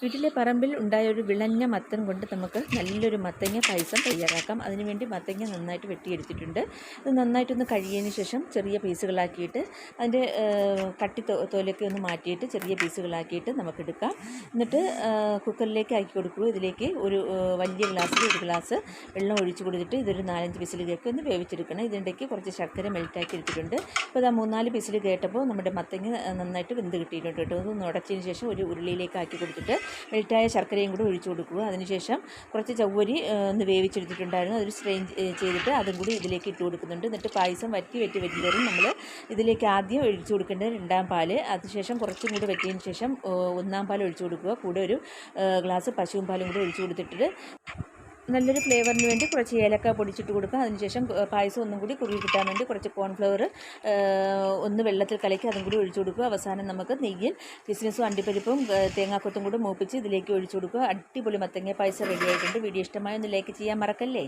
വീട്ടിലെ പറമ്പിൽ ഉണ്ടായ ഒരു വിളഞ്ഞ മത്തൻ കൊണ്ട് നമുക്ക് നല്ലൊരു മത്തങ്ങ പായസം തയ്യാറാക്കാം. അതിനുവേണ്ടി മത്തങ്ങ നന്നായിട്ട് വെട്ടിയെടുത്തിട്ടുണ്ട്. ഇത് നന്നായിട്ടൊന്ന് കഴുകിയതിന് ശേഷം ചെറിയ പീസുകളാക്കിയിട്ട് അതിന്റെ കട്ടി തോലൊക്കെ ഒന്ന് മാറ്റിയിട്ട് ചെറിയ പീസുകളാക്കിയിട്ട് നമുക്കെടുക്കാം. എന്നിട്ട് കുക്കറിലേക്ക് ആക്കി കൊടുക്കുക ഇതിലേക്ക് ഒരു വലിയ ഗ്ലാസ്സിൽ ഒരു ഗ്ലാസ് വെള്ളം ഒഴിച്ചു കൊടുത്തിട്ട് ഇതൊരു നാലഞ്ച് വിസിലേക്ക് ഒന്ന് വേവിച്ചെടുക്കണം. ഇതിന്റെക്ക് കുറച്ച് ശർക്കര മെൽറ്റാക്കി എടുത്തിട്ടുണ്ട്. ഇപ്പോൾ ഇതാ മൂന്നാൽ പീസിൽ കേട്ടപ്പോൾ നമ്മുടെ മത്തങ്ങ നന്നായിട്ട് വെന്ത് കിട്ടിയിട്ടുണ്ട് കേട്ടോ. ഒന്ന് ഉടച്ചതിന് ശേഷം ഒരു ഉരുളിയിലേക്ക് ആക്കി കൊടുത്തിട്ട് മെൽറ്റായ ശർക്കരയും കൂടി ഒഴിച്ചു കൊടുക്കുക. അതിനുശേഷം കുറച്ച് ചവ്വരി ഒന്ന് വേവിച്ചെടുത്തിട്ടുണ്ടായിരുന്നു. അതൊരു സ്ട്രെയിൻ ചെയ്തിട്ട് അതും കൂടി ഇതിലേക്ക് ഇട്ട് കൊടുക്കുന്നുണ്ട്. എന്നിട്ട് പായസം വറ്റി വറ്റി വരുന്നതോറും നമ്മൾ ഇതിലേക്ക് ആദ്യം ഒഴിച്ചു കൊടുക്കേണ്ടത് രണ്ടാം പാൽ. അതിനുശേഷം കുറച്ചും കൂടി വറ്റിയതിന് ശേഷം ഒന്നാം പാൽ ഒഴിച്ചു കൊടുക്കുക. കൂടെ ഒരു ഗ്ലാസ് പശുവും പാലും കൂടി ഒഴിച്ചു കൊടുത്തിട്ട് നല്ലൊരു ഫ്ലേവറിന് വേണ്ടി കുറച്ച് ഏലക്ക പൊടിച്ചിട്ട് കൊടുക്കുക. അതിനുശേഷം പായസം ഒന്നും കൂടി കുറുകി കിട്ടാൻ വേണ്ടി കുറച്ച് കോൺഫ്ലവർ ഒന്ന് വെള്ളത്തിൽ കലക്കി അതും കൂടി ഒഴിച്ചു കൊടുക്കുക. അവസാനം നമുക്ക് നെയ്യിൽ കിസ്മിസും അണ്ടിപ്പരിപ്പും തേങ്ങാക്കൊത്തും കൂടി മൂപ്പിച്ച് ഇതിലേക്ക് ഒഴിച്ചു കൊടുക്കുക. അടിപൊളി മത്തങ്ങ പായസം റെഡി ആയിട്ടുണ്ട്. വീഡിയോ ഇഷ്ടമായി ഒന്ന് ലൈക്ക് ചെയ്യാൻ മറക്കല്ലേ?